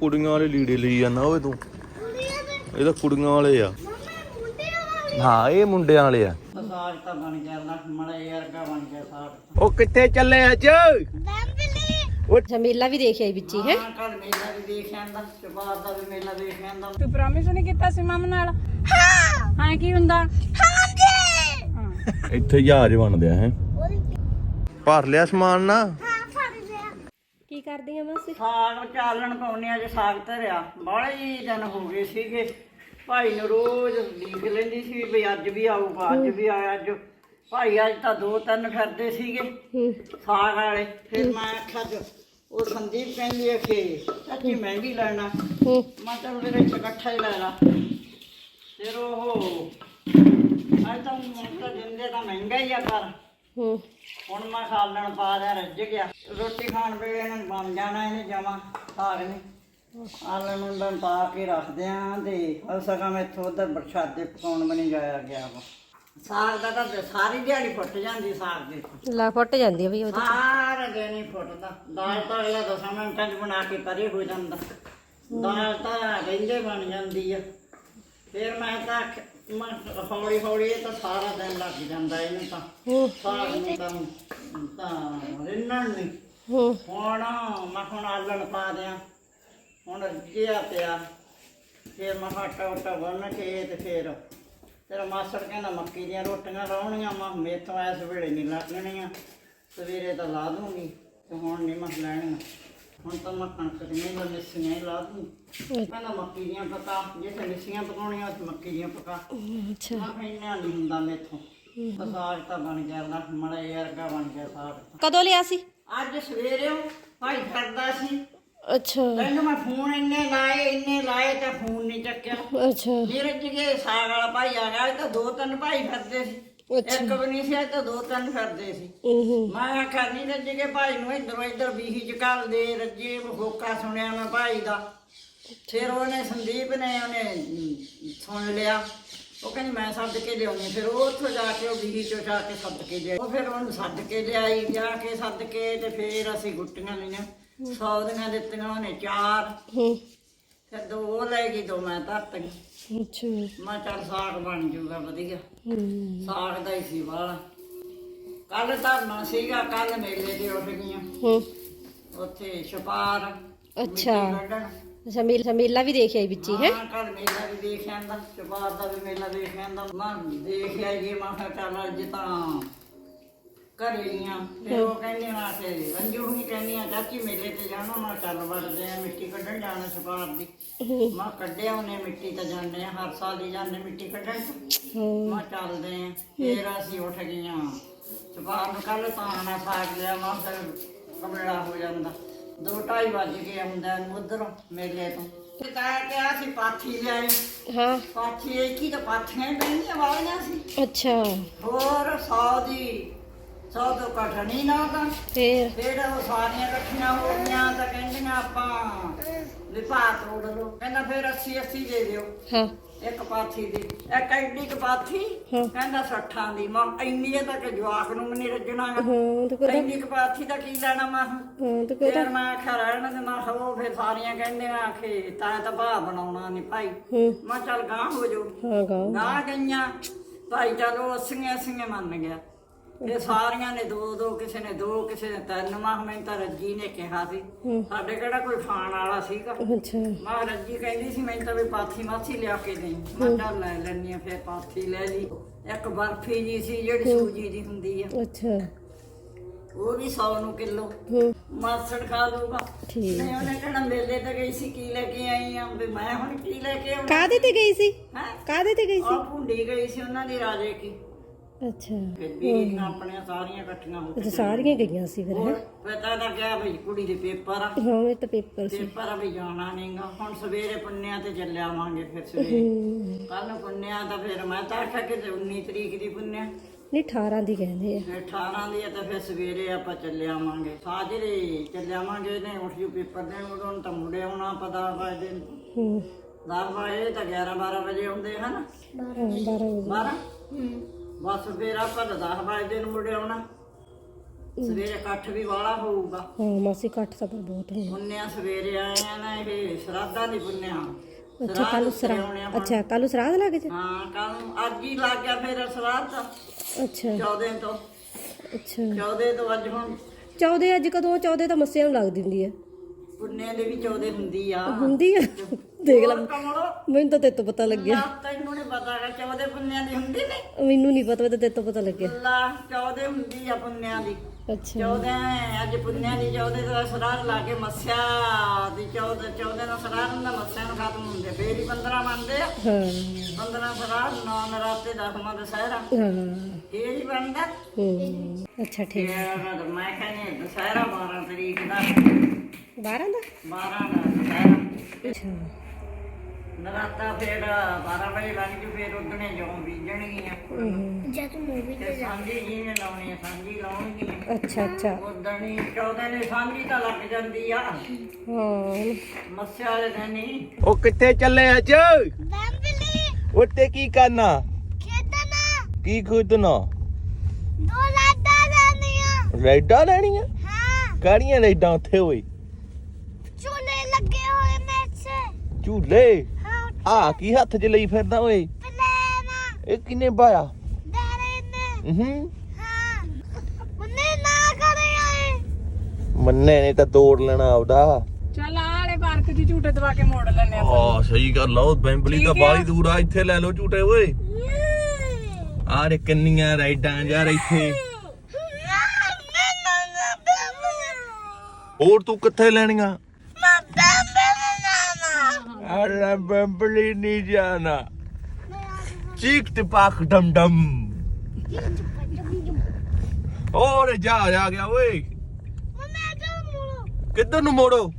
ਕੁੜੀਆਂ ਵਾਲੇ ਲੀੜੇ ਲਈ ਜਾਂਦਾ ਓਏ ਤੂੰ। ਇਹ ਤਾਂ ਕੁੜੀਆਂ ਵਾਲੇ ਆ। ਹਾਂ ਇਹ ਮੁੰਡਿਆਂ ਵਾਲੇ ਆ। ਸਾਗ ਤਾਂ ਬਣ ਗਿਆ ਮੜੇ ਵਰਗਾ ਬਣ ਗਿਆ ਸਾਗ ਉਹ ਕਿੱਥੇ ਚੱਲੇ ਅੱਜ? ਅੱਛਾ ਮੇਲਾ ਵੀ ਦੇਖ ਆਈ ਵਿੱਚੀ ਹੈ ਹਾਂ? ਕੱਲ ਮੇਲਾ ਵੀ ਦੇਖ ਆਂਦਾ ਸ਼ਬਾਦ ਦਾ ਵੀ ਮੇਲਾ ਦੇਖ ਆਂਦਾ ਤੂੰ ਪ੍ਰੋਮਿਸ ਨਹੀਂ ਕੀਤਾ ਸੀ ਮਮ ਨਾਲ? ਹਾਂ ਹਾਂ ਕੀ ਹੁੰਦਾ? ਇੱਥੇ ਜਹਾਜ਼ ਬਣਦੇ ਆ ਹੈ? ਭਰ ਲਿਆ ਸਮਾਨ ਨਾ। ਕੀ ਕਰਦੀ ਆ ਮਾਸੀ? ਸਾਗ ਚਾਲਣ ਪਾਉਨੇ ਆ ਜੇ ਸਾਗ ਧਰਿਆ। ਬਾਹਲੇ ਹੀ ਦਿਨ ਹੋ ਗਏ ਸੀਗੇ। ਭਾਈ ਨੂੰ ਰੋਜ਼ ਲੀਕ ਲੈਂਦੀ ਸੀ ਵੀ ਅੱਜ ਵੀ ਆਊਗਾ ਅੱਜ ਵੀ ਆਇਆ ਅੱਜ। ਭਾਈ ਅੱਜ ਤਾਂ ਦੋ ਤਿੰਨ ਫਿਰਦੇ ਸੀਗੇ ਸਾਗ ਵਾਲੇ। ਫਿਰ ਮੈਂ ਆਖਿਆ ਜੋ ਉਹ ਸੰਦੀਪ ਕਹਿੰਦੀ ਹੈ ਕਿ ਚਾਚੀ ਮੈਂ ਵੀ ਲੈਣਾ। ਮੈਂ ਚੱਲ ਮੇਰੇ ਚ ਇਕੱਠਾ ਹੀ ਲੈ ਲਾ। ਫਿਰ ਉਹ ਅੱਜ ਤਾਂ ਮੁੰਡਾ ਦਿੰਦੇ ਤਾਂ ਮਹਿੰਗਾ ਹੀ ਆ ਪਰ ਹੁਣ ਮੈਂ ਖਾਲਣ ਪਾ ਦਿਆ ਰੱਜ ਗਿਆ। ਰੋਟੀ ਖਾਣ ਵੇਲੇ ਇਹਨਾਂ ਨੂੰ ਬਣ ਜਾਣਾ ਇਹਨੇ ਜਮਾ ਸਾਗ ਨੇ। ਆਲਣ ਨੂੰ ਮੈਂ ਪਾ ਕੇ ਰੱਖਦੇ ਆਂ ਤੇ ਅਸਕਾ ਮੈਂ ਇੱਥੋਂ ਉਧਰ ਪ੍ਰਸ਼ਾਦੇ ਪਕਾਉਣ ਬਣੀ ਜਾਇਆ ਗਿਆ ਵਾ। ਸਾਗ ਦਾ ਤਾਂ ਸਾਰੀ ਦਿਹਾੜੀ ਫੁੱਟ ਜਾਂਦੀ ਸਾਗ ਦੇ। ਲਾ ਫੁੱਟ ਜਾਂਦੀ ਆ ਵੀ ਉਹ ਸਾਰਾ ਦਿਨ ਹੀ ਫੁੱਟਦਾ। ਦਾਲ ਤਾਂ ਅਗਲਾ ਦਸਾਂ ਮਿੰਟਾਂ 'ਚ ਬਣਾ ਕੇ ਪਰੇ ਹੋ ਜਾਂਦਾ। ਦਾਲ ਤਾਂ ਰਹਿੰਦੇ ਬਣ ਜਾਂਦੀ ਆ। ਫਿਰ ਮੈਂ ਤਾਂ ਆਖ- ਮੈਂ ਹੌਲੀ ਹੌਲੀ ਇਹ ਤਾਂ ਸਾਰਾ ਦਿਨ ਲੱਗ ਜਾਂਦਾ ਇਹਨੂੰ ਤਾਂ। ਹੂੰ। ਸਾਗ ਨੂੰ ਤਾਂ ਤਾਂ ਰਿੰਨਣ ਨਹੀਂ। ਹੂੰ। ਹੁਣ ਮੈਂ ਹੁਣ ਆਲਣ ਪਾ ਦਿਆਂ। ਹੁਣ ਰੱਜਿਆ ਪਿਆ। ਫਿਰ ਮੈਂ ਆਟਾ ਉਟਾ ਬੰਨ ਕੇ ਤੇ ਫਿਰ ਤੇਰਾ ਮਾਸੜ ਕਹਿੰਦਾ ਮੱਕੀ ਦੀਆਂ ਰੋਟੀਆਂ ਲਾਉਣੀਆਂ। ਮੈਂ ਮੇਥੋਂ ਇਸ ਵੇਲੇ ਨਹੀਂ ਲੱਗਣੀਆਂ ਸਵੇਰੇ ਤਾਂ ਲਾ ਦੂੰਗੀ ਤੇ ਹੁਣ ਨਹੀਂ ਮੈਂ ਲੈਣੀਆਂ। ਹੁਣ ਤਾਂ ਮੈਂ ਕਣਕ ਦੀਆਂ ਮੈਂ ਮਿੱਸੀਆਂ ਹੀ ਲਾ ਦੂੰ। ਕਹਿੰਦਾ ਮੱਕੀ ਦੀਆਂ ਪਕਾ ਜਿੱਥੇ ਮਿੱਸੀਆਂ ਪਕਾਉਣੀਆਂ ਉੱਥੇ ਮੱਕੀ ਦੀਆਂ ਪਕਾ। ਅੱਛਾ। ਮੈਂ ਕਿਹਾ ਇੰਨਾ ਨਹੀਂ ਹੁੰਦਾ ਮੇਥੋਂ। ਤਾਂ ਸਾਗ ਤਾਂ ਬਣ ਗਿਆ ਨਾ ਮੜੇ ਵਰਗਾ ਬਣ ਗਿਆ ਸਾਗ ਕਦੋਂ ਲਿਆ ਸੀ? ਅੱਜ ਸਵੇਰੇ ਭਾਈ ਕਰਦਾ ਸੀ। ਅੱਛਾ। ਕਹਿੰਦਾ ਮੈਂ ਫੋਨ ਇੰਨੇ ਲਾਏ ਇੰਨੇ ਲਾਏ ਤੇ ਫੋਨ ਨਹੀਂ ਚੱਕਿਆ। ਅੱਛਾ। ਮੇਰੇ ਜਿਗੇ ਸਾਗ ਵਾਲਾ ਭਾਈ ਆ ਗਿਆ ਤਾਂ ਦੋ ਤਿੰਨ ਭਾਈ ਫਿਰਦੇ ਸੀ। ਇੱਕ ਵੀ ਨਹੀਂ ਸੀ ਇਹ ਤਾਂ ਦੋ ਤਿੰਨ ਫਿਰਦੇ ਸੀ। ਮੈਂ ਆਖਿਆ ਨਹੀਂ ਰੱਜੇ ਭਾਈ ਨੂੰ ਇਧਰੋਂ ਇਧਰ ਬੀਹੀ ਚ ਘੱਲ ਦੇ ਰੱਜੇ ਹੋਕਾ ਸੁਣਿਆ ਮੈਂ ਭਾਈ ਦਾ। ਫਿਰ ਉਹਨੇ ਸੰਦੀਪ ਨੇ ਉਹਨੇ ਸੁਣ ਲਿਆ। ਉਹ ਕਹਿੰਦੀ ਮੈਂ ਸੱਦ ਕੇ ਲਿਆਉਣੀ ਫਿਰ ਉਹ ਉੱਥੋਂ ਜਾ ਕੇ ਉਹ ਬੀਹੀ ਚੋਂ ਜਾ ਕੇ ਸੱਦ ਕੇ ਲਿਆਈ। ਉਹ ਫਿਰ ਉਹਨੂੰ ਸੱਦ ਕੇ ਲਿਆਈ ਜਾ ਕੇ ਸੱਦ ਕੇ ਤੇ ਫਿਰ ਅਸੀਂ ਗੁੱਟੀਆਂ ਲਈਆਂ। ਸੌ ਦੀਆਂ ਦਿੱਤੀਆਂ ਉਹਨੇ ਚਾਰ। ਫਿਰ ਦੋ ਉਹ ਲੈ ਗਈ ਦੋ ਮੈਂ ਧਰਤੀਆਂ। ਅੱਛਾ। ਮੈਂ ਚੱਲ ਸਾਗ ਬਣ ਜੂਗਾ ਵਧੀਆ। ਹੂੰ। ਸਾਗ ਦਾ ਹੀ ਸੀ ਵਾਲਾ। ਕੱਲ ਧਰਨਾ ਸੀਗਾ ਕੱਲ ਮੇਲੇ ਤੇ ਉੱਠ ਗਈਆਂ। ਹੂੰ। ਉੱਥੇ ਛਪਾਰ ਅੱਛਾ। ਮੇਲਾ ਵੀ ਦੇਖ ਆਈ ਵਿੱਚੀ ਹੈ ਹਾਂ? ਕੱਲ ਮੇਲਾ ਵੀ ਦੇਖ ਆਂਦਾ। ਛਪਾਰ ਦਾ ਵੀ ਮੇਲਾ ਦੇਖ ਆਂਦਾ। ਮੈਂ ਦੇਖ ਆਈ ਮੈਂ ਕਿਹਾ ਚੱਲ ਅੱਜ ਤਾਂ ਘਰੇ ਗਈਆਂ ਫਿਰ ਉਹ ਕਹਿੰਦੇ ਨਾ ਤੇ ਰੰਜੂ ਹੁਣੀ ਕਹਿੰਦੀਆਂ ਚਾਚੀ ਮੇਲੇ ਤੇ ਜਾਣਾ ਮੈਂ ਚੱਲ ਵੜਦੇ ਆ ਮਿੱਟੀ ਕੱਢਣ ਜਾਣਾ ਛਪਾਰ ਦੀ। ਮੈਂ ਕੱਢਿਆ ਉਹਨੇ ਮਿੱਟੀ ਤਾਂ ਜਾਂਦੇ ਆ ਹਰ ਸਾਲ ਹੀ ਜਾਂਦੇ ਮਿੱਟੀ ਕੱਢਣ। ਮੈਂ ਚੱਲਦੇ ਆ ਫੇਰ ਅਸੀਂ ਉੱਠ ਗਈਆਂ ਸਵਾਰ ਨੂੰ ਕੱਲ ਤਾਂ ਆਣਾ ਸਾਗ ਲਿਆ ਮੈਂ ਫਿਰ ਕਮੜਾ ਹੋ ਜਾਂਦਾ। ਦੋ ਢਾਈ ਵੱਜ ਗਏ ਆਉਂਦਾ ਨੂੰ ਉਧਰੋਂ ਮੇਲੇ ਤੋਂ। ਤੇ ਤਾਂ ਕਿਹਾ ਸੀ ਪਾਥੀ ਲਿਆਈ। ਹਾਂ। ਪਾਥੀ ਇੱਕ ਹੀ ਤਾਂ ਪਾਥੀਆਂ ਹੀ ਬੈਣੀਆਂ ਵਾਲੀਆਂ ਸੀ। ਅੱਛਾ। ਹੋਰ 100 ਦੀ 100 ਤੋਂ ਘੱਟ ਨਹੀਂ ਨਾ ਤਾਂ ਫੇਰ। ਫਿਰ ਉਹ ਸਾਰੀਆਂ ਇਕੱਠੀਆਂ ਹੋ ਗਈਆਂ ਤਾਂ ਕਹਿੰਦੀਆਂ ਆਪਾਂ ਵਿਭਾਗ ਤੋੜ ਲਓ। ਕਹਿੰਦਾ ਫਿਰ 80 80 ਦੇ ਦਿਓ। ਹਾਂ। ਇੱਕ ਪਾਥੀ ਦੀ। ਇੱਕ ਐਡੀ ਕੁ ਪਾਥੀ ਹਾਂ। ਕਹਿੰਦਾ 60 ਦੀ। ਮੈਂ ਇੰਨੀ ਇਹ ਤੱਕ ਜਵਾਕ ਨੂੰ ਵੀ ਨਹੀਂ ਰੱਜਣਾ ਗਾ। ਹਾਂ ਤੇ ਕੋਦਾ ਇੰਨੀ ਕੁ ਪਾਥੀ ਦਾ ਕੀ ਲੈਣਾ ਮੈਂ ਹਾਂ ਤੇ ਫਿਰ ਮੈਂ ਆਖਿਆ ਰਹਿਣ ਦੇ ਮੈਂ ਉਹ ਫਿਰ ਸਾਰੀਆਂ ਕਹਿੰਦੀਆਂ ਆਖੇ ਤਾਂ ਤਾਂ ਭਾ ਬਣਾਉਣਾ ਨਹੀਂ ਭਾਈ। ਹੂੰ। ਮੈਂ ਚੱਲ ਗਾਂ ਹੋ ਜਾਓ ਹਾਂ ਗਾ ਗਾਂ ਗਈਆਂ। ਭਾਈ ਚਲੋ ਅਸੀਆਂ ਅਸੀਆਂ ਮੰਨ ਗਿਆ। ਇਹ ਸਾਰੀਆਂ ਨੇ ਦੋ ਦੋ ਕਿਸੇ ਨੇ ਦੋ ਕਿਸੇ ਨੇ ਤਿੰਨ। ਮਾਹ ਮੈਂ ਤਾਂ ਰੱਜੀ ਨੇ ਕਿਹਾ ਸੀ। ਸਾਡੇ ਕਿਹੜਾ ਕੋਈ ਖਾਣ ਵਾਲਾ ਸੀਗਾ? ਅੱਛਾ। ਮਾਂ ਰੱਜੀ ਕਹਿੰਦੀ ਸੀ ਮੈਂ ਤਾਂ ਵੀ ਪਾਥੀ ਮਾਥੀ ਲਿਆ ਕੇ ਦੇਈ। ਮੈਂ ਤਾਂ ਲੈ ਲੈਣੀ ਆ ਫਿਰ ਪਾਥੀ ਲੈ ਲਈ। ਇੱਕ ਬਰਫੀ ਜੀ ਸੀ ਜਿਹੜੀ ਸੂਜੀ ਦੀ ਹੁੰਦੀ ਆ। ਅੱਛਾ। ਉਹ ਵੀ 100 ਨੂੰ ਕਿਲੋ। ਮਾਸੜ ਖਾ ਲੂਗਾ ਠੀਕ। ਨਹੀਂ ਉਹਨੇ ਕਹਿਣਾ ਮੇਲੇ ਤੇ ਗਈ ਸੀ ਕੀ ਲੈ ਕੇ ਆਈ ਆ? ਵੀ ਮੈਂ ਹੁਣ ਕੀ ਲੈ ਕੇ ਆਉਣਾ? ਕਾਦੇ ਤੇ ਗਈ ਸੀ? ਹੈ? ਕਾਦੇ ਤੇ ਗਈ ਸੀ? ਉਹ ਭੁੰਡੀ ਗਈ ਸੀ ਉਹਨਾਂ ਦੀ ਰਾਜੇ ਕੀ। ਅੱਛਾ। ਆਪਣੀਆਂ ਸਾਰੀਆਂ ਇਕੱਠੀਆਂ ਹੋ ਅੱਛਾ ਸਾਰੀਆਂ ਗਈਆਂ ਸੀ ਫਿਰ ਹੋਰ ਪਤਾ ਤਾਂ ਕਿਹਾ ਵੀ ਕੁੜੀ ਦੇ ਪੇਪਰ। ਆ ਹਾਂ ਇਹ ਤਾਂ ਪੇਪਰ ਸੀ। ਪੇਪਰ ਆ ਵੀ ਜਾਣਾ ਨਹੀਂਗਾ। ਹੁਣ ਸਵੇਰੇ ਪੁੰਨਿਆ ਤੇ ਚੱਲਿਆ ਆਵਾਂਗੇ ਫਿਰ ਸਵੇਰੇ। ਹੂੰ। ਕੱਲ ਨੂੰ ਪੁੰਨਿਆ ਤਾਂ ਫਿਰ ਮੈਂ ਤਾਂ ਆਖਿਆ ਕਿ 19 ਤਰੀਕ ਦੀ ਪੁੰਨਿਆ। ਨਹੀਂ 18 ਦੀ ਕਹਿੰਦੇ ਆ। ਫਿਰ 18 ਦੀ ਆ ਤਾਂ ਫਿਰ ਸਵੇਰੇ ਆਪਾਂ ਚੱਲੇ ਆਵਾਂਗੇ। ਸਾਜਰੇ ਚੱਲੇ ਆਵਾਂਗੇ ਨੇ ਉੱਠ ਜੂ ਪੇਪਰ ਦੇਣ ਉਦੋਂ ਤਾਂ ਮੁੜੇ ਆਉਣਾ ਪਤਾ ਵਜੇ ਹੂੰ। 10 ਵਜੇ ਤਾਂ 11 12 ਵਜੇ ਆਉਂਦੇ ਹਨ? ਹਾਂ 12 ਵਜੇ। 12 ਬਸ ਫਿਰ ਆਪਾਂ ਤਾਂ 10 ਵਜੇ ਨੂੰ ਮੁੜੇ ਆਉਣਾ ਸਵੇਰੇ ਇਕੱਠ ਵੀ ਵਾਲਾ ਹੋਊਗਾ। ਹਾਂ ਮਾਸੀ ਘੱਟ ਤਾਂ ਪਰ ਬਹੁਤ ਹੋਣਾ ਪੁੰਨਿਆ ਸਵੇਰੇ ਆਏ ਆ ਨਾ ਇਹ ਸ਼ਰਾਧਾਂ ਦੀ ਪੁੰਨਿਆ। ਅੱਛਾ ਕੱਲ ਸਰਾ ਅੱਛਾ ਕੱਲ ਸਰਾਧ ਲੱਗ ਜਾ? ਹਾਂ ਕੱਲ ਅੱਜ ਹੀ ਲੱਗ ਗਿਆ ਫਿਰ ਸ਼ਰਾਧ ਦਾ ਅੱਛਾ। 14 ਤੋਂ। ਅੱਛਾ। 14 ਤੋਂ ਅੱਜ ਹੁਣ। 14 ਅੱਜ ਕਦੋਂ? 14 ਤਾਂ ਮੱਸਿਆਂ ਨੂੰ ਲੱਗ ਦਿੰਦੀ ਹੈ। ਪੁੰਨੇ ਦੇ ਵੀ 14 ਹੁੰਦੀ ਆ। ਹੁੰਦੀ ਆ। ਦੇਖ ਲੈ। ਮੈਨੂੰ ਤਾਂ ਤੇਰੇ ਤੋਂ ਪਤਾ ਲੱਗਿਆ। ਤੈਨੂੰ ਨਹੀਂ ਪਤਾ ਹੈਗਾ 14 ਪੁੰਨਿਆਂ ਦੀ ਹੁੰਦੀ ਨਹੀਂ ਮੈਨੂੰ ਨਹੀਂ ਪਤਾ ਤਾਂ ਤੋਂ ਪਤਾ ਲੱਗਿਆ। ਅੱਲਾ 14 ਹੁੰਦੀ ਆ ਪੁੰਨਿਆਂ ਦੀ। ਅੱਛਾ। 14 ਅੱਜ ਪੁੰਨਿਆਂ ਦੀ 14 ਦਾ ਸਰਾਧ ਲਾ ਕੇ ਮੱਸਿਆ ਦੀ 14 14 ਦਾ ਸਰਾਧ ਹੁੰਦਾ ਮੱਸਿਆ ਨੂੰ ਖਤਮ ਹੁੰਦੇ ਫੇਰ ਹੀ 15 ਮੰਨਦੇ ਆ। ਹਾਂ। 15 ਸਰਾਧ 9 ਨਰਾਤੇ 10ਵਾਂ ਦੁਸਹਿਰਾ ਹਾਂ। ਇਹ ਹੀ ਬਣਦਾ। ਹੂੰ। ਅੱਛਾ ਠੀਕ। ਫਿਰ ਮੈਂ ਕਹਿੰਦੀ ਦੁਸਹਿਰਾ 12 ਤਰੀਕ ਦਾ। 12 ਦਾ? 12 ਦਾ ਦੁਸਹਿਰਾ ਅੱਛਾ। ਨਰਾਤਾ ਫਿਰ 12 ਵਜੇ ਲੱਗ ਜੂ ਫਿਰ ਉਦਣੇ ਜੋਂ ਬੀਜਣਗੀਆਂ ਜਦ ਮੂਵੀ ਤੇ ਸਾਂਝੀ ਜੀ ਨੇ ਲਾਉਣੀ ਆ? ਸਾਂਝੀ ਲਾਉਣਗੀਆਂ ਅੱਛਾ ਅੱਛਾ। ਉਦਣੀ 14 ਦੇ ਸਾਂਝੀ ਤਾਂ ਲੱਗ ਜਾਂਦੀ ਆ। ਹਾਂ ਮੱਸਿਆ ਵਾਲੇ ਦਿਨ ਹੀ। ਉਹ ਕਿੱਥੇ ਚੱਲੇ ਅੱਜ? ਬੰਬਲੀ। ਉੱਤੇ ਕੀ ਕਰਨਾ? ਕੀ ਖੁਦਨਾ ਦੋ ਲਾਡਾ ਲੈਣੀਆਂ। ਰਾਈਡਾਂ ਲੈਣੀਆਂ? ਹਾਂ। ਕਾੜੀਆਂ ਰਾਈਡਾਂ ਉੱਥੇ ਹੋਈ ਝੂਲੇ ਲੱਗੇ ਹੋਏ ਮੈਚ ਝੂਲੇ। ਆ ਕੀ ਹੱਥ 'ਚ ਲਈ ਫਿਰਦਾ ਓਏ? ਇਹ ਕਿਨੇ ਬਾਇਆ? ਹੂੰ। ਹਾਂ। ਮੁੰਨੇ ਨਾ ਕਰੇ ਆਏ। ਮੰਨੇ ਨੇ ਤਾਂ ਤੋੜ ਲੈਣਾ ਆਪਦਾ। ਚੱਲ ਆਹ ਵਾਲੇ ਪਾਰਕ 'ਚ ਝੂਟੇ ਦਵਾ ਕੇ ਮੋੜ ਲੈਣੇ ਆ ਹਾਂ ਸਹੀ ਗੱਲ ਆ ਉਹ ਬੈਂਬਲੀ ਤਾਂ ਆ। ਬਾਹਲੀ ਦੂਰ ਆ ਇੱਥੇ ਲੈ ਲਓ ਝੂਟੇ ਓਏ। ਆਹ ਰੇ ਕਿੰਨੀਆਂ ਰਾਈਡਾਂ ਯਾਰ ਇੱਥੇ। ਹੋਰ ਤੂੰ ਕਿੱਥੇ ਲੈਣੀਆਂ? ਅਰੇ ਬੈਂਬਲੀ ਨਹੀਂ ਜਾਣਾ। ਚੀਕ ਤੇ ਪਾਕ ਡਮ ਡਮ। ਹੋਰ ਜਾ ਆ ਗਿਆ ਓਏ। ਕਿੱਧਰ ਨੂੰ ਮੋੜੋ?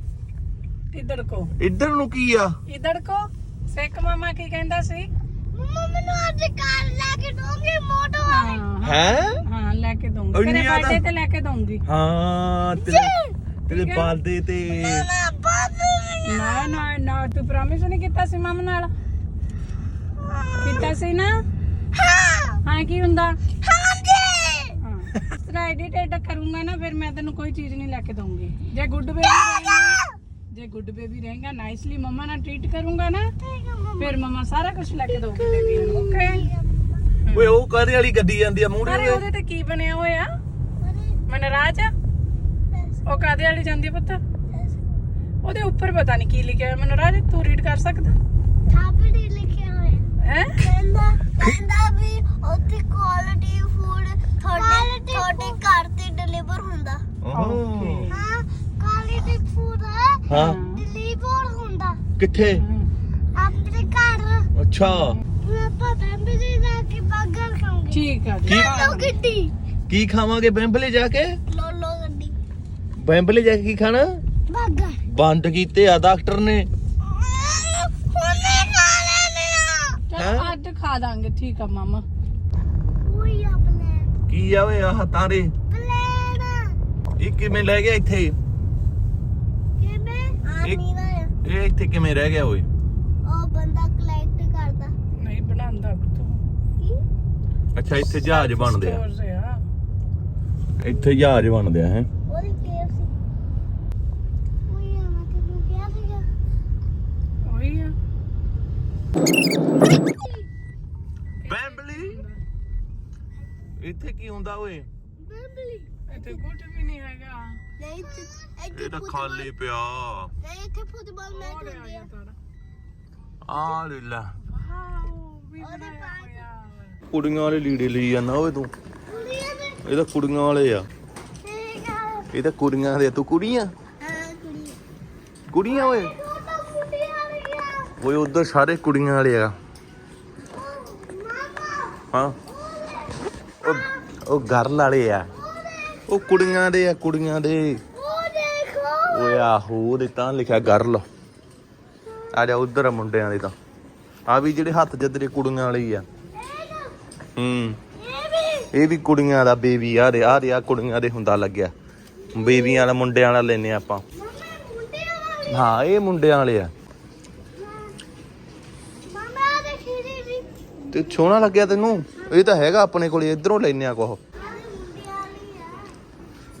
ਇਧਰ ਕੋ? ਇੱਧਰ ਨੂੰ ਕੀ ਆ? ਇਧਰ ਕੋ? ਸਿੱਖ ਮਾਮਾ ਕੀ ਕਹਿੰਦਾ ਸੀ? ਹਾਂ। ਹੈ? ਹਾਂ ਲੈ ਕੇ ਦਊਂਗੀ। ਤੇਰੇ ਜ਼ਿਆਦਾ? ਬਰਥਡੇ ਤੇ ਲੈ ਕੇ ਦਊਂਗੀ। ਹਾਂ ਤੇਰੇ ਤੇਰੇ ਬਾਲਦੇ ਤੇ। ਨਾ ਨਾ ਨਾ ਤੂੰ ਪ੍ਰੋਮਿਸ ਨਹੀਂ ਕੀਤਾ ਸੀ ਮਾਮਾ ਨਾਲ? ਕੀਤਾ ਸੀ ਨਾ? ਹਾਂ ਕੀ ਹੁੰਦਾ? ਹਾਂ ਤੇਰਾ ਐਡਿਟ ਕਰੂੰਗਾ ਨਾ ਫਿਰ ਮੈਂ ਤੈਨੂੰ ਕੋਈ ਚੀਜ਼ ਨਹੀਂ ਲੈ ਕੇ ਦਊਂਗੀ। ਜੇ ਗੁੱਡ ਬੇਬੀ ਰਹੇਗਾ ਜੇ ਗੁੱਡ ਬੇਬੀ ਰਹੇਗਾ ਨਾਈਸਲੀ ਮਮਾ ਨਾਲ ਟ੍ਰੀਟ ਕਰੂੰਗਾ ਨਾ ਫਿਰ ਮਮਾ ਸਾਰਾ ਕੁਝ ਲੈ ਕੇ ਦਊਗੀ ਬੇਬੀ ਨੂੰ ਓਕੇ ਓਏ ਉਹ ਕਾਹਦੇ ਵਾਲੀ ਗੱਡੀ ਜਾਂਦੀ ਆ? ਮੂਹਰੇ ਉਹਦੇ ਤੇ ਕੀ ਬਣਿਆ ਹੋਇਆ? ਮਨਰਾਜ ਉਹ ਕਾਦੇ ਵਾਲੀ ਜਾਂਦੀ ਆ ਪੁੱਤ? ਉਹਦੇ ਉੱਪਰ ਪਤਾ ਨਹੀਂ ਕੀ ਲਿਖਿਆ ਹੋਇਆ। ਮਨਰਾਜ ਤੂੰ ਰੀਡ ਕਰ ਸਕਦਾ? ਹੈ? ਕਹਿੰਦਾ ਕਹਿੰਦਾ ਵੀ ਉੱਥੇ ਕੁਆਲਿਟੀ ਫੂਡ ਤੁਹਾਡੇ ਤੁਹਾਡੇ ਘਰ ਤੇ ਡਿਲੀਵਰ ਹੁੰਦਾ। ਓਹੋ। ਹਾਂ ਕੁਆਲਿਟੀ ਫੂਡ ਹੈ ਹਾਂ। ਡਿਲੀਵਰ ਹੁੰਦਾ। ਕਿੱਥੇ? ਆਪਣੇ ਘਰ। ਅੱਛਾ। ਆਪਾਂ ਬੰਬੀ ਦੇ ਜਾ ਕੇ 버ਗਰ ਖਾਵਾਂਗੇ। ਠੀਕ ਆ ਜੀ। ਲੋਲੋ ਗੱਡੀ। ਕੀ ਖਾਵਾਂਗੇ ਬੈਂਬਲੇ ਜਾ ਕੇ? ਲੋਲੋ ਗੱਡੀ। ਬੈਂਬਲੇ ਜਾ ਕੇ ਕੀ ਖਾਣਾ? 버ਗਰ ਬੰਦ ਕੀਤੇ ਆ ਡਾਕਟਰ ਨੇ। ਹੁਣੇ ਖਾ ਲੈਣੇ ਆ। ਚਲ ਅੱਜ ਖਾ ਦਾਂਗੇ ਠੀਕ ਆ ਮਾਮਾ। ਉਹੀ ਆ ਪਲੇਨ ਕੀ ਆ ਓਏ ਆਹ ਤਾਰੇ? ਪਲੇਨ ਇਹ ਕਿਵੇਂ ਲੈ ਗਿਆ ਇੱਥੇ? ਕਿਵੇਂ? ਆਮੀ ਦਾ ਆ। ਇਹ ਇੱਥੇ ਕਿਵੇਂ ਰਹਿ ਗਿਆ ਓਏ? ਉਹ ਬੰਦਾ ਕਲੈਕਟ ਕਰਦਾ। ਨਹੀਂ ਬਣਾਉਂਦਾ ਤੂੰ ਕੀ? ਅੱਛਾ ਇੱਥੇ ਜਹਾਜ਼ ਬਣਦੇ ਆ। ਇੱਥੇ ਜਹਾਜ਼ ਬਣਦੇ ਆ ਹੈ? ਉਹਦੀ KFC ਉਹੀ ਆ ਮੈਂ ਤੈਨੂੰ ਕਿਹਾ ਸੀਗਾ ਉਹੀ ਆ ਬੈਂਬਲੀ? ਇੱਥੇ ਕੀ ਹੁੰਦਾ ਓਏ? ਬੰਬਲੀ। ਇੱਥੇ ਕੁਝ ਵੀ ਨਹੀਂ ਹੈਗਾ। ਨਹੀਂ ਇੱਥੇ ਇੱਥੇ ਇਹ ਤਾਂ ਖਾਲੀ ਪਿਆ। ਨਹੀਂ ਇੱਥੇ ਫੁੱਟਬਾਲ ਮੈਚ ਹੁੰਦੇ ਆ ਆ ਤੁਹਾਡਾ। ਆ ਲੈ ਲੈ। ਕੁੜੀਆਂ ਵਾਲੇ ਲੀੜੇ ਲਈ ਜਾਂਦਾ ਓਏ ਤੂੰ। ਇਹ ਤਾਂ ਕੁੜੀਆਂ ਵਾਲੇ ਆ। ਠੀਕ ਆ। ਇਹ ਤਾਂ ਕੁੜੀਆਂ ਦੇ ਤੂੰ ਕੁੜੀਆਂ? ਹਾਂ ਕੁੜੀਆਂ। ਕੁੜੀਆਂ ਓਏ। ਰਹੀਆਂ ਉਧਰ ਸਾਰੇ ਕੁੜੀਆਂ ਵਾਲੇ ਆ। ਹਾਂ। ਉਹ ਉਹ ਗਰਲ ਵਾਲੇ ਆ। ਉਹ ਕੁੜੀਆਂ ਦੇ ਆ, ਕੁੜੀਆਂ ਦੇ। ਉਹ ਦੇਖੋ ਓਏ ਆਹੋ, ਉਹਦੇ ਤਾਂ ਲਿਖਿਆ ਗਰਲ ਆ ਜਾ ਉਧਰ ਮੁੰਡਿਆਂ ਦੇ ਤਾਂ। ਆ ਵੀ ਜਿਹੜੇ ਹੱਥ ਜਦਰੇ ਕੁੜੀਆਂ ਵਾਲੇ ਆ। ਹੂੰ। ਇਹ ਵੀ ਕੁੜੀਆਂ ਦਾ ਬੇਬੀ ਆ ਦੇ ਆ ਦੇ ਆ ਕੁੜੀਆਂ ਦੇ ਹੁੰਦਾ ਲੱਗਿਆ। ਬੇਬੀਆਂ ਵਾਲਾ ਮੁੰਡਿਆਂ ਵਾਲਾ ਲੈਨੇ ਆਪਾਂ। ਹਾਂ, ਇਹ ਮੁੰਡਿਆਂ ਵਾਲੇ ਆ ਮਾਮਾ ਆ ਦੇਖੀ ਜੀ ਤੇ ਸੋਹਣਾ ਲੱਗਿਆ ਤੈਨੂੰ? ਇਹ ਤਾਂ ਹੈਗਾ ਆਪਣੇ ਕੋਲੇ ਇਧਰੋਂ ਲੈਨੇ ਆ ਆ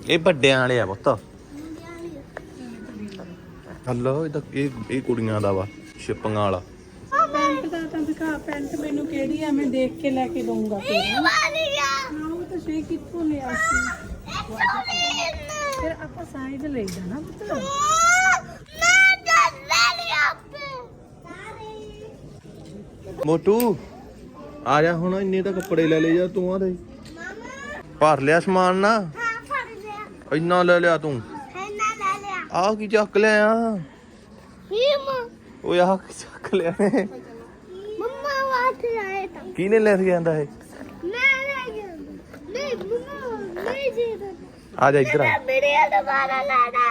ਇਹ ਵੱਡਿਆਂ ਵਾਲੇ ਆ ਪੁੱਤ। ਹਲੋ ਇਹ ਤਾਂ ਇਹ ਇਹ ਕੁੜੀਆਂ ਦਾ ਵਾ ਛਿਪੀਆਂ ਵਾਲਾ। ਪੈਂਟ ਦਾ ਤਾਂ ਦਿਖਾ ਪੈਂਟ ਮੈਨੂੰ ਕਿਹੜੀ ਆ। ਮੈਂ ਦੇਖ ਕੇ ਲੈ ਕੇ ਦਊਂਗਾ ਫਿਰ ਵਾਲੀਆ ਹਾਂ ਉਹ ਤਾਂ ਸੇ ਕਿੱਥੋਂ ਲਿਆ ਸੀ ਸੋਲੀਨ ਫਿਰ ਆਪਾਂ ਸਾਈਜ਼ ਲਈ ਜਾਣਾ ਪੁੱਤ ਮੈਂ ਤਾਂ ਲੈ ਲਿਆ ਪੇ ਮੋਟੂ ਆ ਜਾ ਹੁਣ ਇੰਨੇ ਤਾਂ ਕੱਪੜੇ ਲੈ ਲੈ ਜਾ ਤੂੰ ਆ ਦੇ ਭਰ ਲਿਆ ਸਮਾਨ ਨਾ। ਹਾਂ ਫੜ ਲਿਆ। ਇੰਨਾ ਲੈ ਲਿਆ ਤੂੰ। ਹੈ ਨਾ ਲੈ ਲਿਆ। ਆਹ ਕੀ ਚੱਕ ਲਿਆ? ਹਿਮ। ਓਏ ਆਹ ਕੀ ਚੱਕ ਲਿਆ? ਨੇ ਮੰਮਾ ਵਾਟ ਆਏ ਤਾਂ। ਕਿਹਨੇ ਲੈ ਕੇ ਜਾਂਦਾ ਇਹ? ਮੈਂ ਲੈ ਗਿਆ ਨਹੀਂ ਮੰਮਾ ਨਹੀਂ ਜੀ ਆ ਜਾ ਇੱਧਰ ਆ। ਮੈਂ ਵੀਡੀਓ ਦੁਬਾਰਾ ਲਾਣਾ।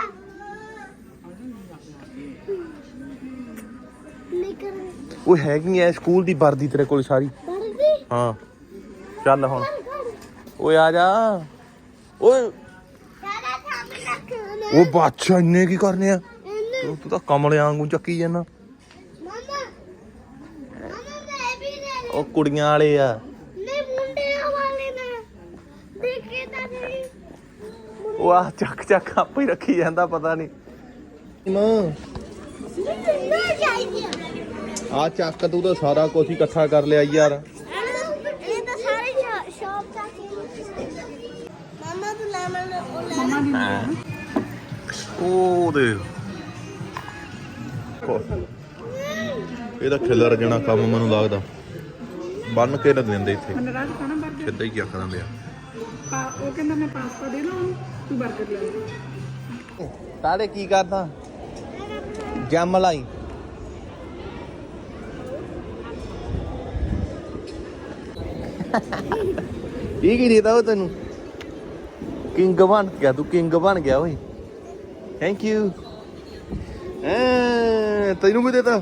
ਨਿਕਰ ਓਏ ਹੈਗੀ ਐ ਸਕੂਲ ਦੀ ਵਰਦੀ ਤੇਰੇ ਕੋਲ ਸਾਰੀ ਵਰਦੀ ਹਾਂ ਚੱਲ ਹੁਣ ਓਏ ਆ ਜਾ ਓਏ ਸਾਰਾ ਕੰਮ ਰੱਖਣਾ ਉਹ ਬਾਦਸ਼ਾਹ ਇੰਨੇ ਕੀ ਕਰਨੇ ਆ ਇਹਨੇ ਤੂੰ ਤੂੰ ਤਾਂ ਕਮਲੇ ਵਾਂਗੂ ਚੱਕੀ ਜਾਂਦਾ ਮਮਾ ਮਮਾ ਮੈਂ ਵੀ ਲੈ ਉਹ ਕੁੜੀਆਂ ਵਾਲੇ ਆ ਨਹੀਂ ਮੁੰਡਿਆਂ ਵਾਲੇ ਨੇ ਦੇਖੇ ਤਾਂ ਨਹੀਂ ਉਹ ਆ ਚੱਕ ਚੱਕ ਆਪੇ ਹੀ ਰੱਖੀ ਜਾਂਦਾ ਪਤਾ ਨਹੀਂ ਮਾਂ ਨਾ ਚਾਹੀਦੀ ਆ ਚੱਕ ਤੂੰ ਤਾਂ ਸਾਰਾ ਕੁਝ ਹੀ ਇਕੱਠਾ ਕਰ ਲਿਆ ਯਾਰ। ਇਹ ਤਾਂ ਸਾਰੇ ਸ਼ਾਪ ਤੱਕ ਮਮਾ ਤੂੰ ਲੈ ਮੈਂ ਉਹ ਲੈ ਮੰਮਾ ਦੀ। ਉਹ ਦੇ ਇਹ ਤਾਂ ਖਿਲਰ ਜਣਾ ਕੰਮ ਮੈਨੂੰ ਲੱਗਦਾ। ਬੰਨ ਕੇ ਨਾ ਦਿੰਦੇ ਇੱਥੇ। ਮਨਰਾਜ ਖਾਣਾ ਬਰਗਰ। ਸਿੱਧਾ ਹੀ ਚੱਕ ਦਿੰਦੇ ਆ। ਪਾ ਉਹ ਕਹਿੰਦਾ ਮੈਂ ਪਾਸਤਾ ਦੇ ਲਾਂ ਉਹਨੂੰ ਤੂੰ ਬਰਗਰ ਲੈ ਲੈ। ਤਾੜੇ ਕੀ ਕਰਦਾ? ਜੰਮ ਲਾਈ। ਇਹ ਕੀ ਦੇਦਾ ਉਹ ਤੈਨੂੰ? ਕਿੰਗ ਬਣ ਗਿਆ ਤੂੰ ਕਿੰਗ ਬਣ ਗਿਆ ਓਏ। ਥੈਂਕ ਯੂ ਐ ਤੈਨੂੰ ਵੀ ਦੇਤਾ?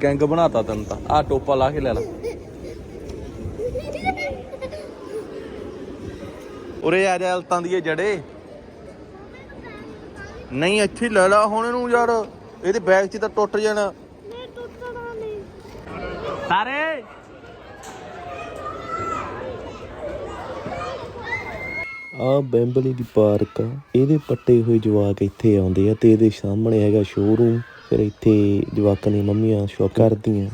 ਕਿੰਗ ਬਣਾਤਾ ਤੈਨੂੰ ਤਾਂ। ਆ ਟੋਪਾ ਲਾ ਕੇ ਲੈ ਲੈ। ਉਰੇ ਆ ਜਾ ਅਲਤਾਂ ਦੀ ਜੜੇ। ਨਹੀਂ ਇੱਥੇ ਲੈ ਲਾ ਹੁਣ ਇਹਨੂੰ ਯਾਰ। ਇਹਦੇ ਬੈਗ 'ਚ ਤਾਂ ਟੁੱਟ ਜਾਣਾ। ਨਹੀਂ ਟੁੱਟਣਾ ਨਹੀਂ। ਸਾਰੇ। ਆ ਬੈਂਬਲੀ ਦੀ ਪਾਰਕ ਆ। ਇਹਦੇ ਪੱਟੇ ਹੋਏ ਜਵਾਕ ਇੱਥੇ ਆਉਂਦੇ ਆ ਤੇ ਇਹਦੇ ਸਾਹਮਣੇ ਹੈਗਾ ਸ਼ੋਰੂਮ ਫਿਰ ਇੱਥੇ ਜਵਾਕਾਂ ਦੀਆਂ ਮੰਮੀਆਂ ਸ਼ੌਕ ਕਰਦੀਆਂ।